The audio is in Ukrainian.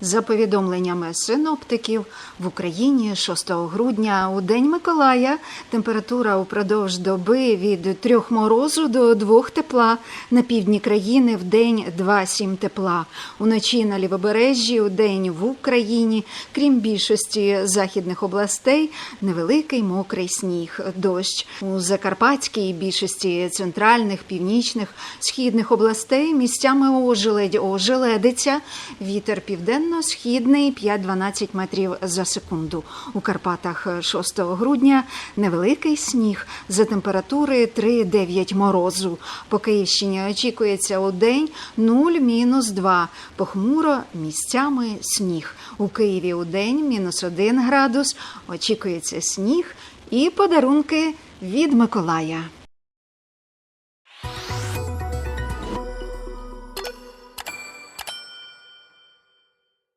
За повідомленнями синоптиків, в Україні 6 грудня у День Миколая температура упродовж доби від 3 морозу до 2 тепла. На півдні країни в день 2-7 тепла. Уночі на лівобережжі у день в Україні, крім більшості західних областей, невеликий мокрий сніг, дощ. У Закарпатській більшості центральних, північних, східних областей місцями ожеледь ожеледиця. Вітер південно-східний 5-12 метрів за секунду. У Карпатах 6 грудня невеликий сніг за температури 3-9 морозу. По Київщині очікується у день 0-2. Похмуро місцями сніг. У Києві у день мінус 1 градус. Очікується сніг і подарунки від Миколая.